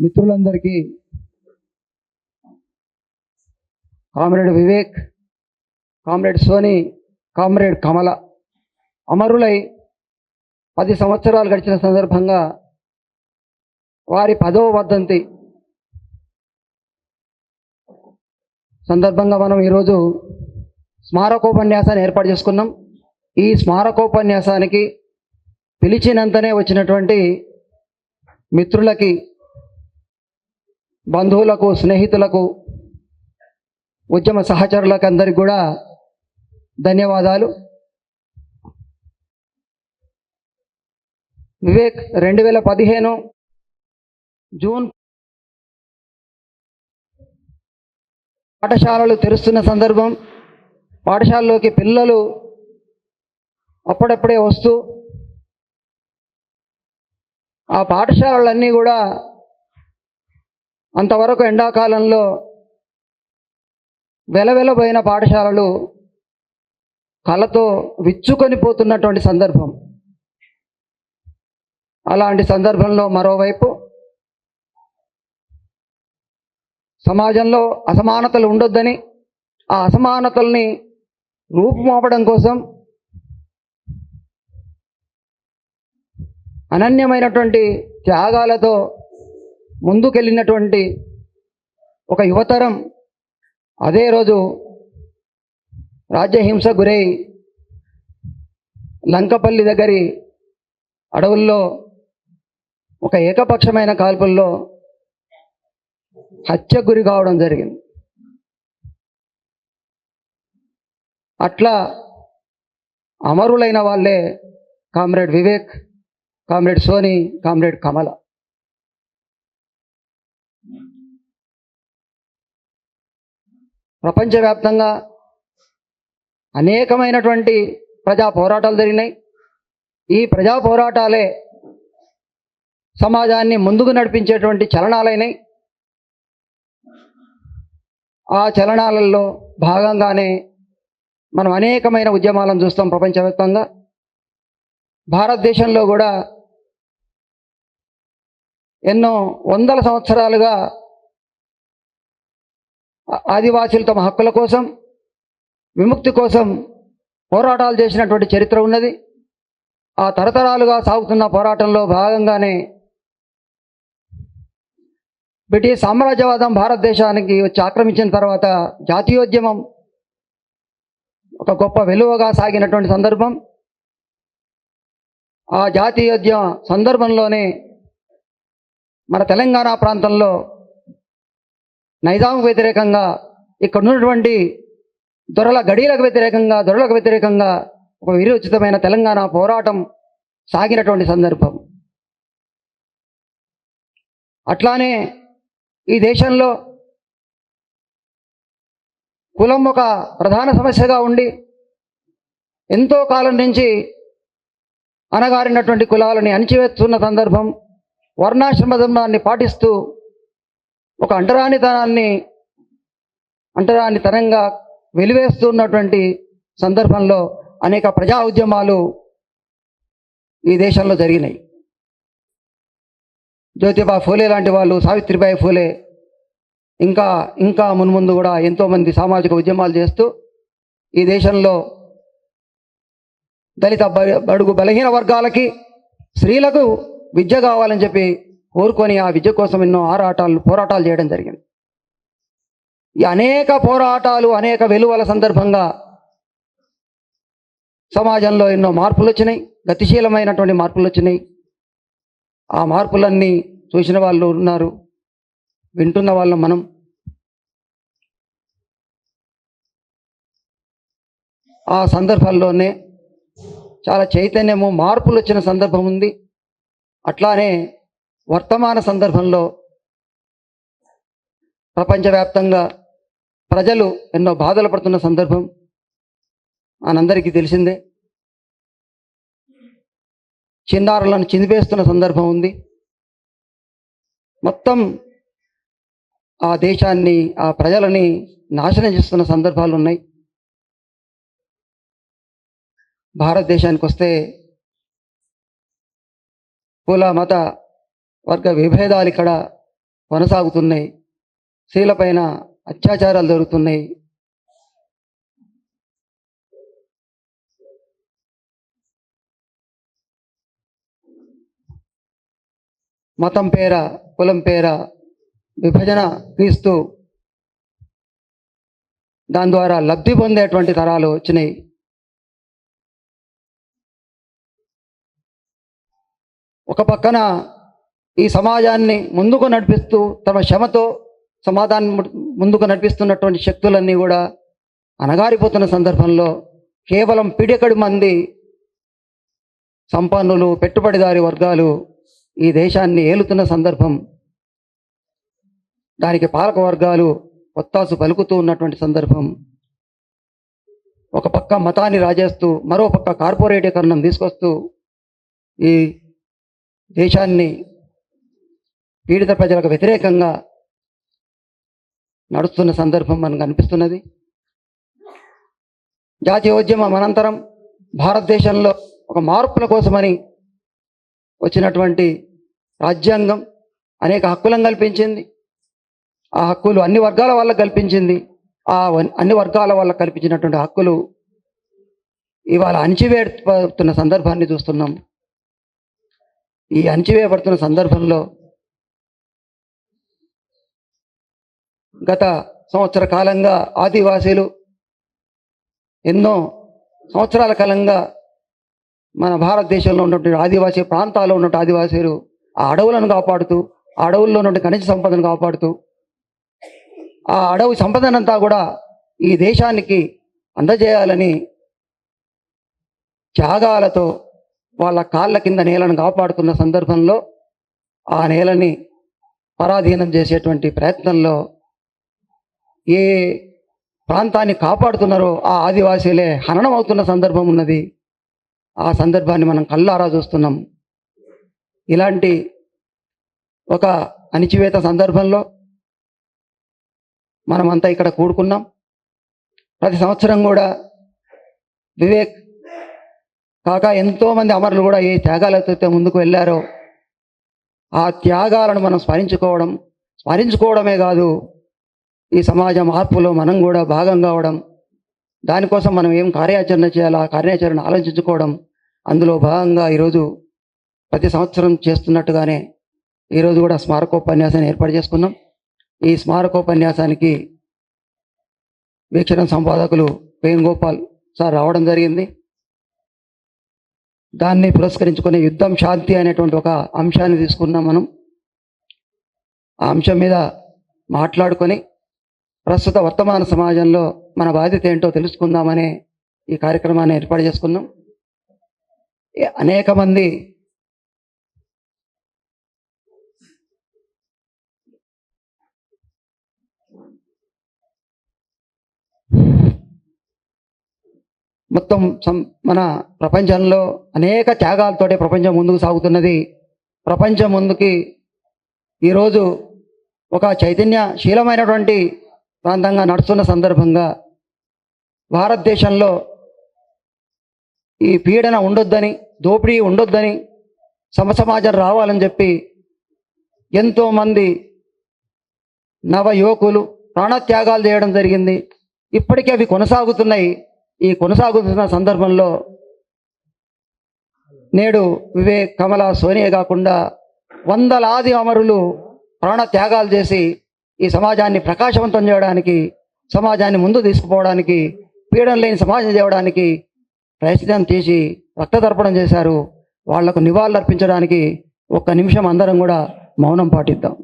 మిత్రులందరికీ comrade Vivek comrade Soni comrade Kamala అమరులై పది సంవత్సరాలు గడిచిన సందర్భంగా వారి పదవ వర్ధంతి సందర్భంగా మనం ఈరోజు స్మారకోపన్యాసాన్ని ఏర్పాటు చేసుకున్నాం. ఈ స్మారకోపన్యాసానికి పిలిచినంతనే వచ్చినటువంటి మిత్రులకి బంధువులకు స్నేహితులకు ఉద్యమ సహచరులకు అందరికి కూడా ధన్యవాదాలు. వివేక్ రెండు వేల పదిహేను జూన్ పాఠశాలలు తెరుస్తున్న సందర్భం పాఠశాలలోకి పిల్లలు అప్పుడప్పుడే వస్తూ ఆ పాఠశాలలన్నీ కూడా అంతవరకు ఎండాకాలంలో వెలవెలబోయిన పాఠశాలలు కళ్ళతో విచ్చుకొని పోతున్నటువంటి సందర్భం. అలాంటి సందర్భంలో మరోవైపు సమాజంలో అసమానతలు ఉండొద్దని ఆ అసమానతల్ని రూపుమాపడం కోసం అనన్యమైనటువంటి త్యాగాలతో ముందుకెళ్ళినటువంటి ఒక యువతరం అదే రోజు రాజ్యహింస గురై లంకపల్లి దగ్గరి అడవుల్లో ఒక ఏకపక్షమైన కాల్పుల్లో హత్య గురి కావడం జరిగింది. అట్లా అమరులైన వాళ్ళే comrade Vivek comrade Soni comrade Kamala ప్రపంచవ్యాప్తంగా అనేకమైనటువంటి ప్రజా పోరాటాలు జరిగినాయి. ఈ ప్రజా పోరాటాలే సమాజాన్ని ముందుకు నడిపించేటువంటి చలనాలైనాయి. ఆ చలనాలలో భాగంగానే మనం అనేకమైన ఉద్యమాలను చూస్తాం ప్రపంచవ్యాప్తంగా. భారతదేశంలో కూడా ఎన్నో వందల సంవత్సరాలుగా ఆదివాసులు తమ హక్కుల కోసం విముక్తి కోసం పోరాటాలు చేసినటువంటి చరిత్ర ఉన్నది. ఆ తరతరాలుగా సాగుతున్న పోరాటంలో భాగంగానే బ్రిటిష్ సామ్రాజ్యవాదం భారతదేశానికి వచ్చి ఆక్రమించిన తర్వాత జాతీయోద్యమం ఒక గొప్ప వెలువగా సాగినటువంటి సందర్భం. ఆ జాతీయోద్యమ సందర్భంలోనే మన తెలంగాణ ప్రాంతంలో నైజాంకు వ్యతిరేకంగా ఇక్కడ ఉన్నటువంటి దొరల గడీలకు వ్యతిరేకంగా దొరలకు వ్యతిరేకంగా ఒక విరోచితమైన తెలంగాణ పోరాటం సాగినటువంటి సందర్భం. అట్లానే ఈ దేశంలో కులం ఒక ప్రధాన సమస్యగా ఉండి ఎంతో కాలం నుంచి అనగారినటువంటి కులాలని అణిచివేస్తున్న సందర్భం వర్ణాశ్రమ ధర్మాన్ని పాటిస్తూ ఒక అంటరానితనాన్ని అంటరానితనంగా వెలివేస్తున్నటువంటి సందర్భంలో అనేక ప్రజా ఉద్యమాలు ఈ దేశంలో జరిగినాయి. జ్యోతిబా ఫూలే లాంటి వాళ్ళు సావిత్రిబాయి ఫూలే ఇంకా ఇంకా మున్ముందు కూడా ఎంతోమంది సామాజిక ఉద్యమాలు చేస్తూ ఈ దేశంలో దళిత బ- బడుగు బలహీన వర్గాలకి స్త్రీలకు విద్య కావాలని చెప్పి కోరుకొని ఆ విద్య కోసం ఎన్నో ఆరాటాలు పోరాటాలు చేయడం జరిగింది. ఈ అనేక పోరాటాలు అనేక వెలువల సందర్భంగా సమాజంలో ఎన్నో మార్పులు వచ్చినాయి. గతిశీలమైనటువంటి మార్పులు వచ్చినాయి. ఆ మార్పులన్నీ చూసిన వాళ్ళు ఉన్నారు వింటున్న వాళ్ళం మనం. ఆ సందర్భాల్లోనే చాలా చైతన్యము మార్పులు వచ్చిన సందర్భం ఉంది. అట్లానే వర్తమాన సందర్భంలో ప్రపంచవ్యాప్తంగా ప్రజలు ఎన్నో బాధలు పడుతున్న సందర్భం మనందరికీ తెలిసిందే. చిన్నారులను చిందిపేస్తున్న సందర్భం ఉంది. మొత్తం ఆ దేశాన్ని ఆ ప్రజలని నాశనం చేస్తున్న సందర్భాలు ఉన్నాయి. భారతదేశానికి వస్తే కుల మత వర్గ విభేదాలు ఇక్కడ కొనసాగుతున్నాయి. స్త్రీలపైన అత్యాచారాలు జరుగుతున్నాయి. మతం పేర కులం పేర విభజన తీస్తూ దాని ద్వారా లబ్ధి పొందేటువంటి తరాలు వచ్చినాయి. ఒక పక్కన ఈ సమాజాన్ని ముందుకు నడిపిస్తూ తమ శ్రమతో సమాధానం ముందుకు నడిపిస్తున్నటువంటి శక్తులన్నీ కూడా అణగారిపోతున్న సందర్భంలో కేవలం పిడికడి మంది సంపన్నులు పెట్టుబడిదారి వర్గాలు ఈ దేశాన్ని ఏలుతున్న సందర్భం దానికి పాలక వర్గాలు ఒత్తాసు పలుకుతూ ఉన్నటువంటి సందర్భం ఒక పక్క మతాన్ని రాజేస్తూ మరో పక్క కార్పొరేటీకరణం తీసుకొస్తూ ఈ దేశాన్ని పీడిత ప్రజలకు వ్యతిరేకంగా నడుస్తున్న సందర్భం మనకు అనిపిస్తున్నది. జాతీయోద్యమం అనంతరం భారతదేశంలో ఒక మార్పుల కోసమని వచ్చినటువంటి రాజ్యాంగం అనేక హక్కులను కల్పించింది. ఆ హక్కులు అన్ని వర్గాల వాళ్ళకు కల్పించింది. ఆ అన్ని వర్గాల వాళ్ళకు కల్పించినటువంటి హక్కులు ఇవాళ అణిచివేడుతున్న సందర్భాన్ని చూస్తున్నాం. ఈ అణిచివేయబడుతున్న సందర్భంలో గత సంవత్సర కాలంగా ఆదివాసీలు ఎన్నో సంవత్సరాల కాలంగా మన భారతదేశంలో ఉన్నటువంటి ఆదివాసీ ప్రాంతాల్లో ఉన్నటువంటి ఆదివాసీలు ఆ అడవులను కాపాడుతూ ఆ అడవుల్లో ఉన్నటువంటి ఖనిజ సంపదను కాపాడుతూ ఆ అడవి సంపదనంతా కూడా ఈ దేశానికి అందజేయాలని త్యాగాలతో వాళ్ళ కాళ్ళ కింద నేలను కాపాడుతున్న సందర్భంలో ఆ నేలని పరాధీనం చేసేటువంటి ప్రయత్నంలో ఏ ప్రాంతాన్ని కాపాడుతున్నారో ఆ ఆదివాసీలే హననం అవుతున్న సందర్భం ఉన్నది. ఆ సందర్భాన్ని మనం కళ్ళారా చూస్తున్నాం. ఇలాంటి ఒక అణిచివేత సందర్భంలో మనమంతా ఇక్కడ కూడుకున్నాం. ప్రతి సంవత్సరం కూడా వివేక్ కాక ఎంతోమంది అమరులు కూడా ఏ త్యాగాలతో ముందుకు వెళ్ళారో ఆ త్యాగాలను మనం స్మరించుకోవడం స్మరించుకోవడమే కాదు ఈ సమాజ మార్పులో మనం కూడా భాగం కావడం దానికోసం మనం ఏం కార్యాచరణ చేయాలా కార్యాచరణ ఆలోచించుకోవడం అందులో భాగంగా ఈరోజు ప్రతి సంవత్సరం చేస్తున్నట్టుగానే ఈరోజు కూడా స్మారకోపన్యాసాన్ని ఏర్పాటు చేసుకున్నాం. ఈ స్మారకోపన్యాసానికి వీక్షణ సంపాదకులు వేణుగోపాల్ సార్ రావడం జరిగింది. దాన్ని పురస్కరించుకునే యుద్ధం శాంతి అనేటువంటి ఒక అంశాన్ని తీసుకున్నాం మనం. ఆ అంశం మీద మాట్లాడుకొని ప్రస్తుత వర్తమాన సమాజంలో మన బాధ్యత ఏంటో తెలుసుకుందామనే ఈ కార్యక్రమాన్ని ఏర్పాటు చేసుకున్నాం. అనేక మంది మొత్తం సం- మన ప్రపంచంలో అనేక త్యాగాలతోటి ప్రపంచం ముందుకు సాగుతున్నది. ప్రపంచం ముందుకి ఈరోజు ఒక చైతన్యశీలమైనటువంటి ప్రాంతంగా నడుస్తున్న సందర్భంగా భారతదేశంలో ఈ పీడన ఉండొద్దని దోపిడీ ఉండొద్దని సమసమాజం రావాలని చెప్పి ఎంతోమంది నవ యువకులు ప్రాణత్యాగాలు చేయడం జరిగింది. ఇప్పటికీ అవి కొనసాగుతున్నాయి. ఈ కొనసాగుతున్న సందర్భంలో నేడు వివేక్ కమల సోనియా కాకుండా వందలాది అమరులు ప్రాణత్యాగాలు చేసి ఈ సమాజాన్ని ప్రకాశవంతం చేయడానికి సమాజాన్ని ముందు తీసుకుపోవడానికి పీడన లేని సమాజం చేయడానికి ప్రయత్నం చేసి రక్తదర్పణం చేశారు. వాళ్ళకు నివాళులర్పించడానికి ఒక్క నిమిషం అందరం కూడా మౌనం పాటిద్దాం.